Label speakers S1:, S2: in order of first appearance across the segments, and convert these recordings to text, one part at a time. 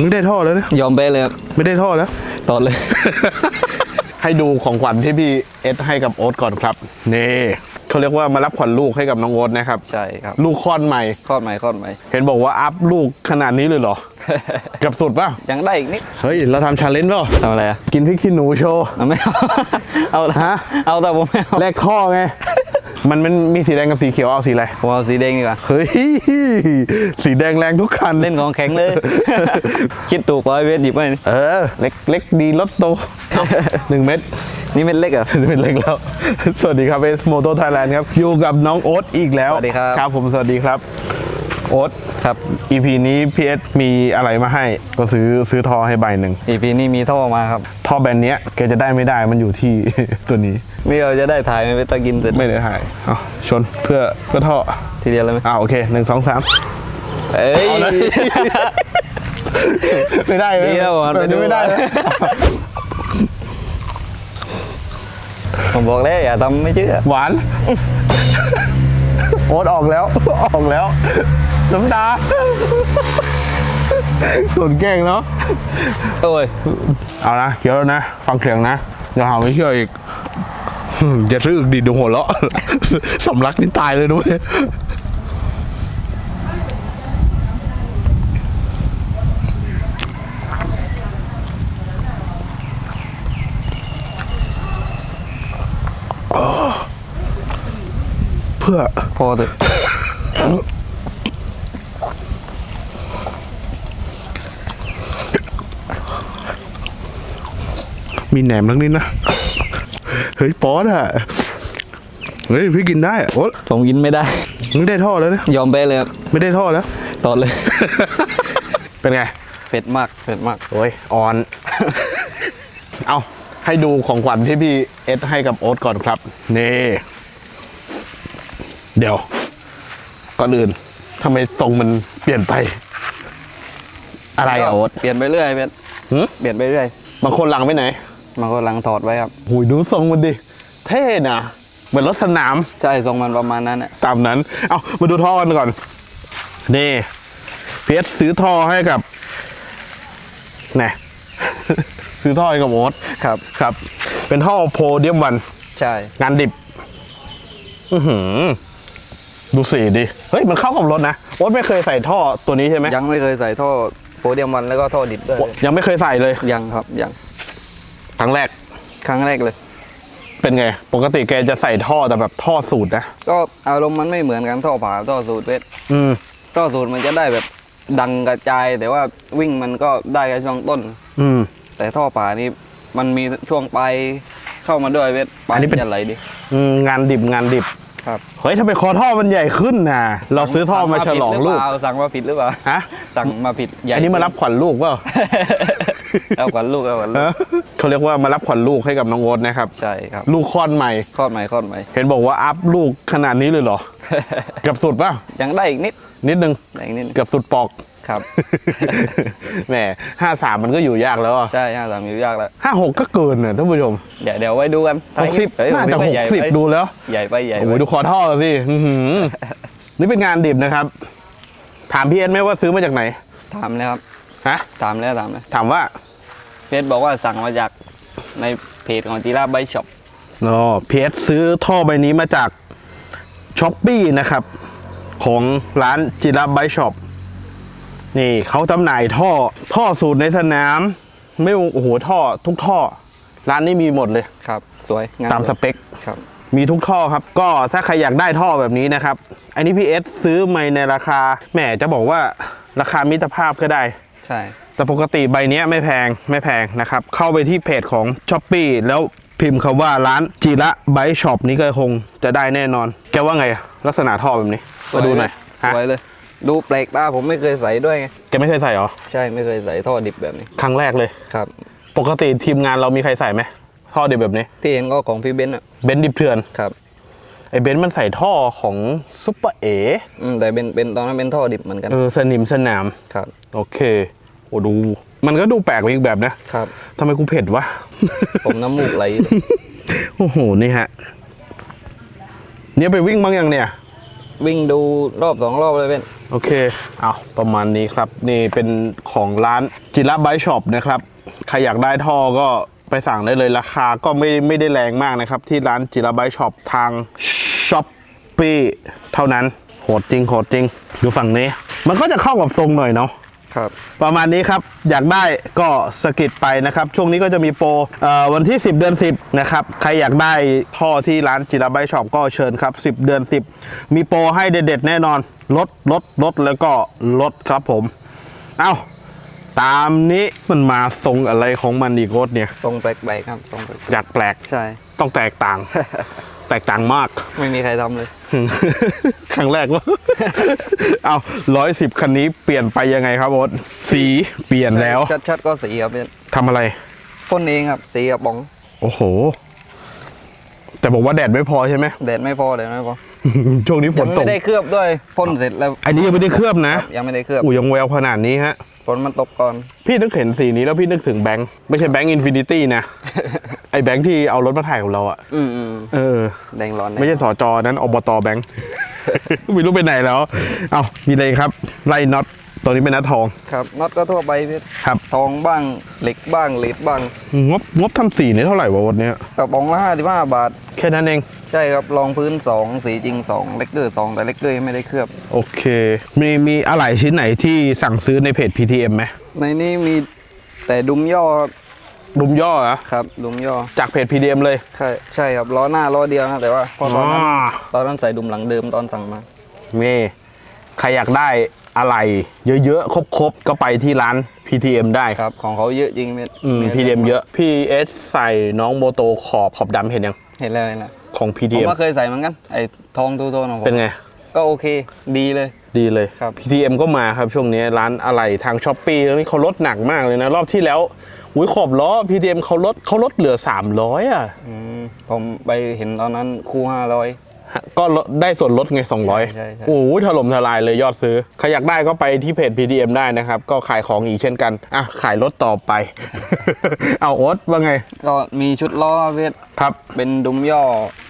S1: มึงได้ท่อแล้วนะ
S2: ยอมไปเลยครับ
S1: ไม่ได้ท่อแล้ว
S2: ตอนเลย
S1: ให้ดูของขวัญที่พี่เอสให้กับโอ๊ตก่อนครับ นี่เขาเรียกว่ามารับขวัญลูกให้กับน้องโอ๊ตนะครับ
S2: ใช่ครับ
S1: ลูกคลอดใหม่
S2: คลอดใหม่คลอดใหม่
S1: เห็นบอกว่าอัพลูกขนาดนี้เลยเหรอเกับสุดป่ะ
S2: ยังได้อีกนิด
S1: เฮ้ย เราทำชาเลนจ์ป่ะ
S2: ทำอะไรอะ
S1: กินพริกขี้หนูโชว์
S2: เอาไม่เอา เอาละ
S1: ฮะ
S2: เอาแต่ผมไม่เอา
S1: แลกท่อไง มันมันมีสีแดงกับสีเขียวเอาสีอะไร
S2: ผมเอาสีแดงดีกว่า
S1: เฮ้ยสีแดงแรงทุกคัน
S2: เล่นของแข็งเลย คิดถูกร้อยเวทหยิบไป
S1: เออเล็กเล็กดีรถโตเอาหนึ่งเม็ด
S2: นี่เม็ดเล็กเหรอะ
S1: เป็นเล็กแล้ว สวัสดีครับเอสโมโตไทยแลนด์ครับ อยู่กับน้องโอ๊ตอีกแล้ว
S2: สวัสดีครับ
S1: ครับผมสวัสดีครับ โอ๊ต
S2: ครับ
S1: EP นี้พีเอสมีอะไรมาให้ ก็ซื้อซื้อท่อให้ใบหนึ่ง
S2: อีพีนี้มีท่อมาครับ
S1: ท่อแบรนด์เนี้ยแกจะได้ไม่ได้มันอยู่ที่ ตัวนี้
S2: นี่เราจะได้ถ่ายไม่ไปตะกินเสร็จ
S1: ไม่ได้หายเอาชนเพื่อเพื่อท่อ
S2: ทีเดียวเลยไหม
S1: อ่าโอเคหนึ่งสองสาม
S2: เอ้ย
S1: ไม่ได้ไหม
S2: ดีแล้วผม
S1: แบบนี้ไม่ได้นะ
S2: ผมบอกแล้วอย่าทำไม่เชื่อ
S1: หวาน โอ๊ตออกแล้วออกแล้ว น้ำตาส่วนแกล้งเนาะ
S2: โอ้ย
S1: เอานะเดี๋ยวแล้วนะ ฟังเสียงนะอย่าหาไม่เชื่ออีกอืมอย่าซื้ออีกดิดูหัวเราะสำลักนี่ตายเลยนุ้ยเพื่อ
S2: พอเถอะ
S1: มีแหนมทั้งนี้นะ เฮ้ยป๊อดอะเฮ้ยพี่กินได้อะโอ๊ต
S2: ผมกินไม่ได้
S1: มึงได้ท่อแล้วนะ
S2: ยอมไปเลยครับ
S1: ไม่ได้ท่อแล้ว
S2: ตอนเลย
S1: เป็นไง
S2: เผ็ดมากเผ็ดมาก
S1: โอ้ยออน เอาให้ดูของขวัญที่พี่เอสให้กับโอ๊ตก่อนครับ นี่ เดี๋ยว ก่อนอื่นทำไมทรงมันเปลี่ยนไป อะไรอะโอ๊ต
S2: เปลี่ยนไปเรื่อยเพชร
S1: หึ
S2: เปลี่ยนไปเรื่อย
S1: บางคนหลังไปไหน
S2: มันก็หลังถอดไว้ครับ
S1: หุยดูทรงมันดิ เท่นะ เหมือนรถสนาม
S2: ใช่ทรงมันประมาณนั้นน่ะ
S1: ตามนั้น เอามาดูท่อกันก่อน นี่พีเอสซื้อท่อให้กับแน่ ซื้อท่อให้กับโอ๊ต
S2: ครับ
S1: ครับ เป็นท่อโพเดียมวัน
S2: ใช่
S1: งานดิบ อือหือ ดูสีดิ เฮ้ย มันเข้ากับรถนะ โอ๊ตไม่เคยใส่ท่อตัวนี้ใช่ไหม
S2: ยังไม่เคยใส่ท่อโพเดียมวันแล้วก็ท่อดิบด้วย
S1: ยังไม่เคยใส่เลย
S2: ยังครับยัง
S1: ครั้งแรก
S2: ครั้งแรกเลย
S1: เป็นไง ปกติแกจะใส่ท่อแต่แบบท่อสูตรนะ
S2: ก็อารมณ์มันไม่เหมือนกันท่อผ่าท่อสูตรเพชร
S1: อืม
S2: ท่อสูตรมันจะได้แบบดังกระจาย แต่ว่าวิ่งมันก็ได้แค่ช่วงต้น
S1: อืม
S2: แต่ท่อผ่านี่มันมีช่วงปลายเข้ามาด้วยเพชรปลาย
S1: อันนี้เป็น
S2: จะไหลดิ
S1: อืมงานดิบงานดิบ
S2: ครับ
S1: เฮ้ยทำไมคอท่อมันใหญ่ขึ้นนะเราซื้อท่อมาฉลองลูก
S2: สั่งมาผิดหรือเปล่า
S1: ฮะ
S2: สั่งมาผิดใหญ่
S1: อันนี้มารับขวัญลูกเปล่า
S2: เอาขวัญลูกเอาขวัญลู
S1: เอกอเขาเรียกว่ามารับขวัญลูกให้กับน้องโอ๊ตนะครับ
S2: ใช่ครับ
S1: ลูกคลอดใหม่
S2: คลอดใหม่คลอดใหม่
S1: เห็นบอกว่าอัพลูกขนาดนี้เลยเหรอเกือบสุดป่ะ
S2: ยังได้อีกนิด
S1: นิดนึง
S2: ได้อีกนิด
S1: เกือบสุดปอก
S2: ครับ
S1: แหมห้าสามมันก็อยู่ยากแล้วอะ
S2: ใช่ห้าสามอยู่ยากแล้ว
S1: ห้าหกก็เกินน่ะท่านผู้ชม
S2: เดี๋ยวเดี๋ยวไว้ดูกัน
S1: หกสิบ
S2: เฮ้ย
S1: น่าจะ
S2: ผม
S1: ห
S2: คิ
S1: ก
S2: ใญ่
S1: สิบ
S2: ไป
S1: ดูแล้ว
S2: ใหญ่ไปใหญ่
S1: โอ้
S2: ไป
S1: โหดูคอท่อสิอื้อหือนี่เป็นงานดิบนะครับ ถามพี่เอ็นไหมว่าซื้อมาจากไหน
S2: ถามแล้วครับ
S1: ฮะ
S2: ถามแล้วถามแล้ว
S1: ถามว่า
S2: เพชรบอกว่าสั่งมาจากในเพจของจีราไบช็อป
S1: อ๋อพีเอสซื้อท่อใบนี้มาจากช้อปปี้นะครับ ของร้านจิราไบช็อปนี่เขาจำหน่ายท่อท่อสูตรในสนาม ไม่โอ้โหท่อทุกท่อ ร้านนี้มีหมดเลย
S2: ครับ สวยงน
S1: ตามสเปค
S2: ครับ
S1: มีทุกท่อครับ ก็ถ้าใครอยากได้ท่อแบบนี้นะครับ อันนี้พีเอสซื้อมาในราคาแหมจะบอกว่าราคามิตรภาพก็ได้
S2: ใช่
S1: แต่ปกติใบเนี้ยไม่แพงไม่แพงนะครับ เข้าไปที่เพจของ s h อ p e e แล้วพิมพ์คำว่าร้านจีระไบช็อปนี้ก็คงจะได้แน่นอน แกว่าไงอะลักษณะท่อแบบนี้มาดูหน่อย
S2: สวย
S1: ฮะ
S2: เลย ดูแปลกตาผมไม่เคยใส่ด้วยไง
S1: แกไม่เคยใส่เหรอ
S2: ใช่ไม่เคยใส่ท่อดิบแบบนี้
S1: ครั้งแรกเลย
S2: ครับ
S1: ปกติทีมงานเรามีใครใส่ไหมท่อเดียวแบบนี้
S2: ที่เห็นก็ของพี่เบนซ์อะ
S1: เบนซ์ดิบเถื่อน
S2: ครับ
S1: ไอเบนซ์มันใส่ท่อของซุปเปอร์เอ
S2: อืมแต่เป็นเป็นตอนนั้นเป็นท่อดิบเหมือนกัน
S1: เออสนิมสนาม
S2: ครับ
S1: โอเค โอ้ดู มันก็ดูแปลกไปอีกแบบนะครับทำไมกูเผ็ดวะ
S2: ผมน้ำมูกไหล
S1: โอ้โห นี่ฮะ เนี่ยไปวิ่งบ้างยังเนี่ย
S2: วิ่งดูรอบสองรอบเลยเป็น
S1: โอเค เอาประมาณนี้ครับ นี่เป็นของร้านจิระไบช็อปนะครับ ใครอยากได้ท่อก็ไปสั่งได้เลยราคาก็ไม่ไม่ได้แรงมากนะครับ ที่ร้านจิระไบช็อปทางช้อปปีเท่านั้น โหดจริงโหดจริง ดูฝั่งนี้ มันก็จะเข้ากับทรงหน่อยเนาะ
S2: ครับ
S1: ประมาณนี้ครับอยากได้ก็สกิดไปนะครับ ช่วงนี้ก็จะมีโปรเอ่อวันที่ 10 เดือน 10 นะครับ ใครอยากได้ท่อที่ร้านจิราไบช็อปก็เชิญครับ 10 เดือน 10 มีโปรให้เด็ดๆแน่นอนลดลดลดแล้วก็ลดครับผม เอาตามนี้มันมาทรงอะไรของมันอีกรถเนี่ย
S2: ทรงแปลกๆครับทรงแปลก
S1: อยากแปลก
S2: ๆใช่
S1: ต้องแตกต่าง แตกต่างมาก
S2: ไม่มีใครทำเลย
S1: ครั้งแรกวะ เอาร้อยสิบคันนี้เปลี่ยนไปยังไงครับโอ๊ตสีเปลี่ยนแล้ว
S2: ชัดๆก็สีครับเป็น
S1: ทำอะไร
S2: พ่นเองครับสีกระป๋อง
S1: โอ้โห แต่บอกว่าแดดไม่พอใช่ไหม
S2: แดดไม่พอแดดไม่พอ
S1: ช่วงนี้ฝ
S2: ยั
S1: น
S2: ง
S1: ตก
S2: ไม่ได้เคลือบด้วยพ่นเสร็จแล้ว
S1: อันนี้ยังไม่ได้เคลือบนะ
S2: ยังไม่ได้เคลือบ
S1: อู้ยังแววขนาดนี้ฮะ
S2: ฝนมันตกก่อน
S1: พี่นึกเห็นสีนี้แล้วพี่นึกถึงแบงค์ไม่ใช่แบงค์อินฟินิตี้นะ ไอ้แบงค์ที่เอารถมาถ่ายของเราอะ
S2: อืมอืม
S1: เออ
S2: แดงร้อน
S1: ไม่ใช่สอจอนั้นอบตแบงค์ ไม่รู้ไปไหนแล้ว เอามีอะไรครับ ไล่น็อตตัวนี้เป็นน็อตทอง
S2: ครับน็อตก็ทั่วไปพี่
S1: ครับ
S2: ทองบ้างเหล็กบ้างเหล็กบ้าง
S1: งบงบทำสีนี่เท่าไหร่วะวันเนี้ย
S2: กระป๋องละห้าสิบห้าบาท
S1: แค่นั้นเอง
S2: ใช่ครับรองพื้น 2 สีจริง2เลกเกอร์2แต่เลกเกอร์ยังไม่ได้เคลือบ
S1: โอเค มีมีอะไรชิ้นไหนที่สั่งซื้อในเพจ PTM ไหม
S2: ในนี้มีแต่ดุมย่อครับ
S1: ดุมย่อเหรอ
S2: ครับดุมย่อ
S1: จากเพจ PTM เลย
S2: ใช่ใช่ครับล้อหน้าล้อเดียวนะแต่ว่าพอตอนนั้น
S1: อ๋อ
S2: ตอนนั้นใส่ดุมหลังเดิมตอนสั่งมา
S1: นี่ใครอยากได้อะไรเยอะๆ ครบๆ ก็ไปที่ร้าน PTM ได้
S2: ครับ ของเขาเยอะจริงพี่
S1: อืม PTM เยอะพี่เอสใส่น้องโมโตขอบขอบดำเห็นยัง
S2: เห็นแล้วเห็นแล้ว
S1: ของ
S2: ผม
S1: PTM
S2: ก็เคยใส่เหมือนกัน ไอ้ทองทูโทนของผม
S1: เป็นไง
S2: ก็โอเค ดีเลย
S1: ดีเลย
S2: ครับ
S1: PTM ก็มาครับช่วงนี้ร้านอะไรทางช้อปปี้นี่เขาลดหนักมากเลยนะ รอบที่แล้วอุ้ยขอบล้อ PTM เขาลดเขาลดเหลือ 300 อะ
S2: อืมผมไปเห็นตอนนั้นคู่500
S1: ฮะ ก็ลดได้ส่วนลดไง
S2: ใช่
S1: 200
S2: ใช่ใช่
S1: โอ้โหถล่มทลายเลยยอดซื้อ ใครอยากได้ก็ไปที่เพจ PTM ได้นะครับ ก็ขายของอีกเช่นกัน อะ ขายรถต่อไป เอาโอ๊ตว่าไง
S2: ก็มีชุดล้อเวท
S1: ครับ
S2: เป็นดุมย่อ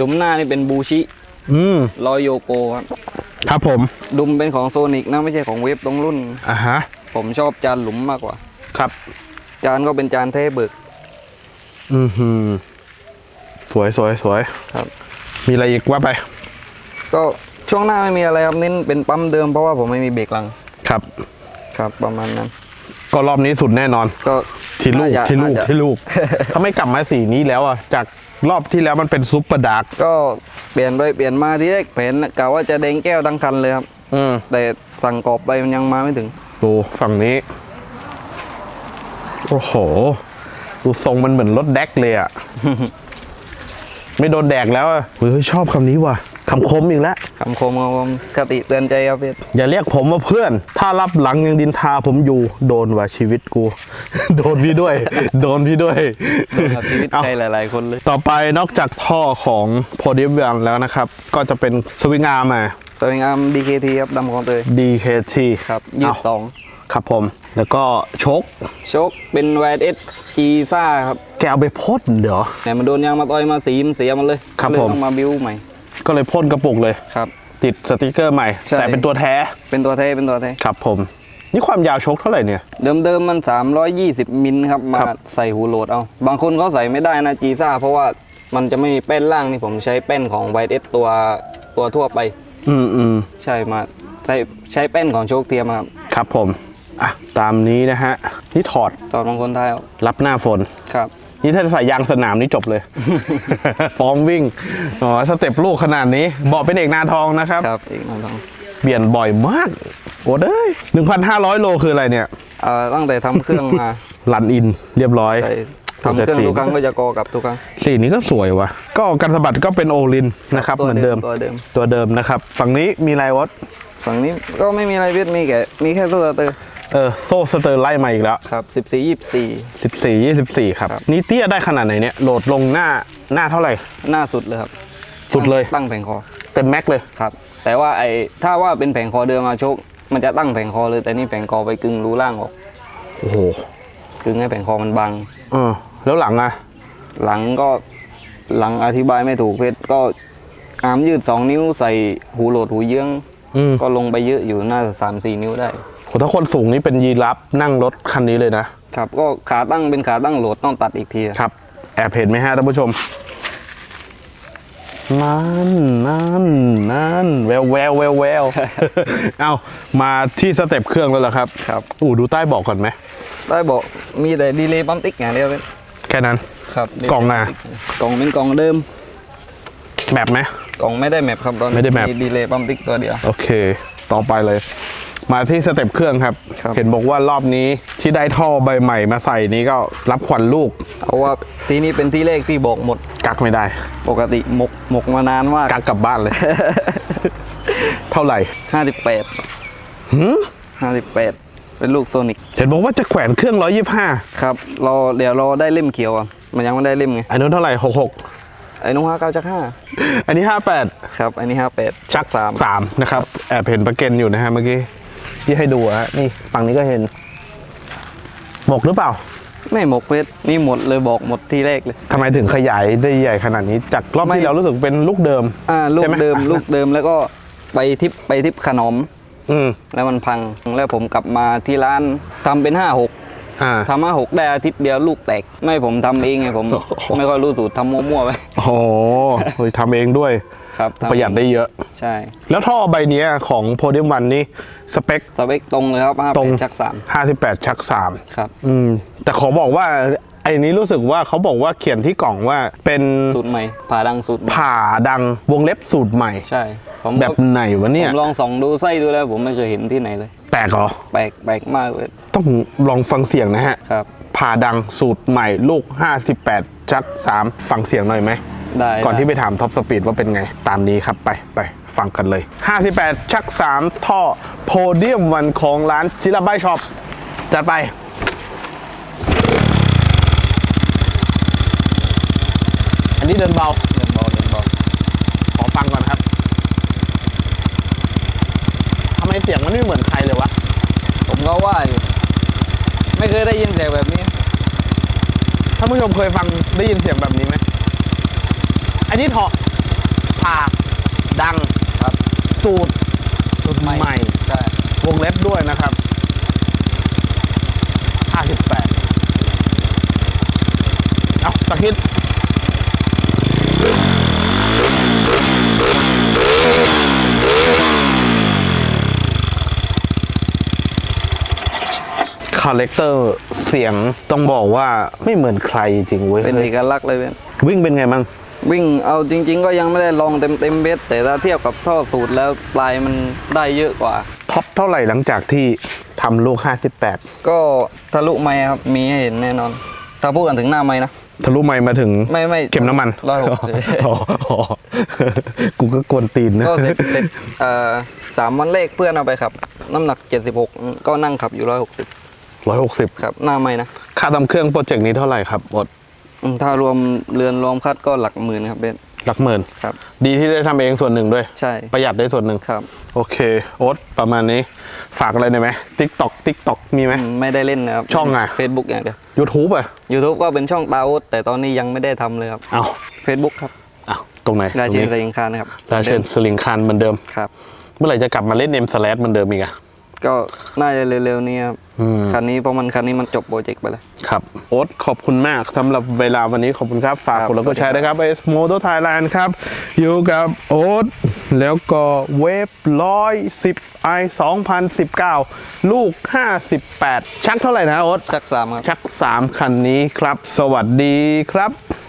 S2: ดุมหน้านี่เป็นบูชิ
S1: อืม
S2: ล้อโยโกครับ
S1: ครับผม
S2: ดุมเป็นของโซนิกนะไม่ใช่ของเวฟตรงรุ่น
S1: อะฮะ
S2: ผมชอบจานหลุมมากกว่า
S1: ครับ
S2: จานก็เป็นจานเทเบิก
S1: อือหือ สวยสวยสวย
S2: ครับ
S1: มีอะไรอีกว่าไป
S2: ก็ช่วงหน้าไม่มีอะไรครับเน้นเป็นปั๊มเดิมเพราะว่าผมไม่มีเบรกหลัง
S1: ครับ
S2: ครับ ประมาณนั้น
S1: ก็รอบนี้สุดแน่นอน
S2: ก็
S1: ที่ลูก
S2: น่าจะ
S1: ที่ลูก
S2: น่าจะ
S1: ที่ลูก ถ้าไม่กลับมาสีนี้แล้วอะจากรอบที่แล้วมันเป็นซุปเปอร์ดาร์ก
S2: ก็เปลี่ยนไปเปลี่ยนมาที่แรกแผนกะว่าจะแดงแก้วทั้งคันเลยครับ
S1: อืม
S2: แต่สั่งกรอบไปมันยังมาไม่ถึง
S1: ดูฝั่งนี้ โอ้โห ดูทรงมันเหมือนรถแดกเลยอะ ไม่โดนแดกแล้วอะเฮ้ยชอบคำนี้ว่ะคำคมอีกแล้ว
S2: คำคมของผมคติเตือนใจครับพี่
S1: อย่าเรียกผมว่าเพื่อน ถ้ารับหลังยังดินทาผมอยู่โดนว่ะชีวิตกู โดนพี่ด้วย โดนพี่ด้วย
S2: โดนกับชีวิต
S1: เอ้า
S2: ใครหลาย ๆ คนเลย
S1: ต่อไปนอกจากท่อของโพเดียมวันแล้วนะครับ ก็จะเป็นสวิงอาร์มา
S2: สวยงาม DKT ครับดำของเตย
S1: DKT
S2: ครับยืด
S1: เอ้า
S2: สอง
S1: ครับผม แล้วก็ชก
S2: โชคเป็นแวดเอสจีซ่าครับ
S1: แกเอาไปพ่นเดี๋ยว
S2: แต่มันโดนยางมาต่อยมาสีมนเสียมันเลย
S1: ครับ
S2: เลย
S1: ผม
S2: ต้องมาบิวใหม่
S1: ก็เลยพ่นกระปุกเลย
S2: ครับ
S1: ติดสติกเกอร์ใหม่
S2: ใช่
S1: แต่เป็นตัวแท้
S2: เป็นตัวเทเป็นตัวเท
S1: ครับผม นี่ความยาวชกเท่าไหร่เนี่ย
S2: เดิมๆมัน 320 มิลครับมา
S1: ครับ
S2: ใส่หูโหลดเอา บางคนเขาใส่ไม่ได้นะจีซ่าเพราะว่ามันจะไม่มีแป้นล่างนี่ผมใช้แป้นของไวเอสตัวตัวทั่วไป
S1: อืมอืม
S2: ใช่มาใช้ใช้แป้นของโชคเทียมครับ
S1: ครับผม อะ ตามนี้นะฮะ นี่ถอด
S2: ตอนบางคนท้ายเอา
S1: รับหน้าฝน
S2: ครับ
S1: นี่ถ้าจะใส่ยางสนามนี่จบเลยพร้อมวิ่ง อ๋อ สเต็ปลูกขนาดนี้บอกเป็นเอกนาทองนะครับ
S2: ครับอีกน้องทอง
S1: เปลี่ยนบ่อยมาก โอ้เด้ยหนึ่งพันห้าร้อยโลคืออะไรเนี่ย
S2: เอ่อตั้งแต่ทำเครื่องมา
S1: ลันอินเรียบร้อย
S2: ใส่ทำเครื่องทุกครั้งก็จะกอกับทุกครั้ง
S1: สีนี้ก็สวยว่ะ ก็กันสะบัดก็เป็นโอลินนะครับ
S2: ตัว
S1: เหมือนเดิม
S2: ตัวเดิม
S1: ตัวเดิมนะครับ ฝั่งนี้มีอะไรวะ
S2: ฝั่งนี้ก็ไม่มีอะไรเวทมีแค่มีแค่ตัวเตอร์
S1: เออโซ่สเตอร์ไล่มาอีกแล้ว
S2: ครับ 14 24
S1: สิบสี่ยี่สิบสี่ครับ
S2: ครับ
S1: นี่เตี้ยได้ขนาดไหนเนี่ย โหลดลงหน้าหน้าเท่าไหร่
S2: หน้าสุดเลยครับ
S1: สุดเลย
S2: ตั้งแผงคอ
S1: เต็มแม็กเลย
S2: ครับ แต่ว่าไอ้ถ้าว่าเป็นแผงคอเดิมมาโชคมันจะตั้งแผงคอเลยแต่นี่แผงคอไปกึ่งรูล่างออก
S1: โอ้โห
S2: กึ่งให้แผงคอมันบัง
S1: เออแล้วหลังอะ
S2: หลังก็หลังอธิบายไม่ถูกเพชรก็อามยืด 2 นิ้วใส่หูโหลดหูเยื้อง
S1: อืม
S2: ก็ลงไปเยอะอยู่น่าจะสามสี่นิ้วได้
S1: โห ถ้าคนสูงนี่เป็นยีรับนั่งรถคันนี้เลยนะ
S2: ครับ ก็ขาตั้งเป็นขาตั้งโหลดต้องตัดอีกที
S1: ครับ แอบเห็นไหมฮะท่านผู้ชมนั่นนั่นนั่นแววแววแววแววเอามาที่สเต็ปเครื่องแล้วเหรอครับ
S2: ครับ
S1: อู้ดูใต้เบอกก่อนไหม
S2: ได้บอกมีแต่ดีเลย์ปั๊มติ๊กอย่างเดียวเลย
S1: แค่นั้น
S2: ครับ
S1: กล่องน่ะ
S2: กล่องเป็นกล่องเดิม
S1: แบบไหม
S2: กล่องไม่ได้แมปครับตอนนี้
S1: ไม่ได้แมป
S2: ดีเลย์ปั๊มติ๊กตัวเดียว
S1: โอเค ต่อไปเลย มาที่สเต็ปเครื่องครับ
S2: ครับ
S1: เห็นบอกว่ารอบนี้ที่ได้ท่อใบใหม่มาใส่นี้ก็รับขวัญลูก
S2: เอาว่าทีนี้เป็นที่เลขที่บอกหมด
S1: กักไม่ได้
S2: ปกติหมกหมกมานานมาก
S1: กักกลับบ้านเลย เท่าไหร่
S2: ห้าสิบแปด
S1: หืม
S2: ห้าสิบแปดเป็นลูกโซนิก
S1: เห็นบอกว่าจะแขวนเครื่อง125
S2: ครับรอเดี๋ยวรอได้เล่มเขียวอะมันยังไม่ได้เล่มไง
S1: อันนู้นเท่าไหร่
S2: ไอ้นุ่งห้าเก้าจักห้า
S1: 66อันนี้58
S2: ครับ อันนี้ห้าแปด
S1: ชัก
S2: สาม
S1: สามนะครับ แอบเห็นประเกนอยู่นะฮะเมื่อกี้ ที่ให้ดูอะฮะนี่ฝั่งนี้ก็เห็นหมกหรือเปล่า
S2: ไม่หมกเพชรนี่หมดเลยบอกหมดที่แรกเลย
S1: ทำไมถึงขยายได้ใหญ่ขนาดนี้ จากรอบ
S2: ไม่
S1: ที่เรารู้สึกเป็นลูกเดิม
S2: อ่าลู
S1: ใช่
S2: ก
S1: ไหม
S2: เดิม ลูกเดิมแล้วก็ไปทิปไปทิปขนม
S1: อืม
S2: แล้วมันพังแล้วผมกลับมาที่ร้านทำเป็นห้าหก
S1: อ่า
S2: ทำห้าหกได้อาทิตย์เดียวลูกแตก ไม่ผมทำเองไงผม
S1: โอ้โห
S2: ไม่ค่อยรู้สูตรทำมั่วๆไป
S1: โอ้โหเฮ้ยทำเองด้วย
S2: ครับทำ
S1: ประหยัดได้เยอะ
S2: ใช่
S1: แล้วท่อใบเนี้ยของโพเดียมวันนี่สเปค
S2: สเปคตรงเลยครับห้า
S1: ตรง
S2: แปดชักสาม
S1: 58 ชัก 3
S2: ครับ
S1: อืม แต่ขอบอกว่าไอ้นี้รู้สึกว่าเขาบอกว่าเขียนที่กล่องว่าเป็น
S2: สูตรใหม่ผ่าดังสูตรใหม่
S1: ผ่าดังวงเล็บสูตรใหม่
S2: ใช่ผม
S1: แบบไหนวะ
S2: ผ
S1: เนี่ย
S2: มลองส่องดูไส้ดูแล้ว ผมไม่เคยเห็นที่ไหนเลย
S1: แปลกเหรอ
S2: แปลกแปลกมากเลย
S1: ต้องลองฟังเสียงนะฮะ
S2: ครับ
S1: ผ่าดังสูตรใหม่ลูก 58 ชัก 3 ฟังเสียงหน่อยไหม
S2: ได้
S1: ก่อนที่
S2: ได้
S1: ไปถามท็อปสปีดว่าเป็นไง ตามนี้ครับไปไปฟังกันเลย 58 ชัก 3 ท่อ โพเดียมวันของร้านจิราบายช็อปจัดไป อันนี้เดินเบา
S2: เดินบอลเดินบอล
S1: ขอฟังก่อนครับทำไมเสียงมันไม่เหมือนใครเลยวะ
S2: ผมก็ว่าอยู่ไม่เคยได้ยินเสียงแบบนี้
S1: ท่านผู้ชมเคยฟังได้ยินเสียงแบบนี้ไหม อันนี้เถาะผ่าดัง
S2: ครับ
S1: สูตรสูตรใหม่
S2: ใช่
S1: วงเล็บด้วยนะครับ58เอาตะคิดคาแรคเตอร์เสียงต้องบอกว่าไม่เหมือนใครจริงเว้ย
S2: เป็นเอกลักษณ์เลยเป็น
S1: วิ่งเป็นไงบ้าง
S2: วิ่งเอาจริง ๆ ก็ยังไม่ได้ลองเต็มเต็มๆเบสแต่ถ้าเทียบกับท่อสูตรแล้วปลายมันได้เยอะกว่า
S1: ท็อปเท่าไหร่หลังจากที่ทำลูก58
S2: ก็ทะลุไม้ครับมีให้เห็นแน่นอน ถ้าพูดกันถึงหน้าไม้นะ
S1: ทะลุไม่มาถึง
S2: ไม่ไม่
S1: เก็บน้ำมัน
S2: ร้อยหกสิบ
S1: อ๋ออ๋อกูก็กวนตีนนะ
S2: ก็เสร็จเสร็จเอ่อสามวันเลขเพื่อนเอาไปขับ น้ำหนัก 76 ก็นั่งขับอยู่ 160
S1: ร้อยหกสิบ
S2: ครับหน้าไม้นะ
S1: ค่าทำเครื่องโปรเจกต์นี้เท่าไหร่ครับบด
S2: อืม ถ้ารวมเรือนรวมคัดก็หลักหมื่นครับเบส
S1: หลักหมื่น
S2: ครับ
S1: ดีที่ได้ทำเองส่วนหนึ่งด้วย
S2: ใช่
S1: ประหยัดได้ส่วนหนึ่ง
S2: ครับ
S1: โอเคโอ๊ตประมาณนี้ฝากอะไรหน่อยไหมติ๊กตอกติ๊กตอกมีไหม
S2: อืมไม่ได้เล่นนะครับ
S1: ช่องไง
S2: เฟซบุ๊กอย่างเดียว
S1: ยูทูบอะ
S2: YouTube ก็เป็นช่องตาโอ๊ตแต่ตอนนี้ยังไม่ได้ทำเลยครับ
S1: เอา
S2: Facebook ครับ
S1: เอาตรงไหน
S2: รา
S1: ตร
S2: เช
S1: ง
S2: น
S1: นี้
S2: สยิงคานนะครับ
S1: ราเชนสลิงคานเหมือนเดิม
S2: ครับ
S1: เมื่อไหร่จะกลับมาเล่นเอ็มสแลเหมือนเดิมอีกอะ
S2: ก็น่าจะเร็วๆนี้ครับ
S1: อืม
S2: คันนี้เพราะมันคันนี้มันจบโปรเจกต์ไปแล้ว
S1: ครับโอ๊ตขอบคุณมากสำหรับเวลาวันนี้ขอบคุณครับ ฝาก
S2: ครับ
S1: กดไลค์กดแชร์
S2: สวัสดี
S1: นะครับ S Moto Thailand ครับ อยู่กับโอ๊ตแล้วก็เวฟร้อยสิบไอสองพันสิบเก้าลูก58ชักเท่าไหร่นะโอ๊ต
S2: ชักสามครับ
S1: ชัก3คันนี้ครับ สวัสดีครับ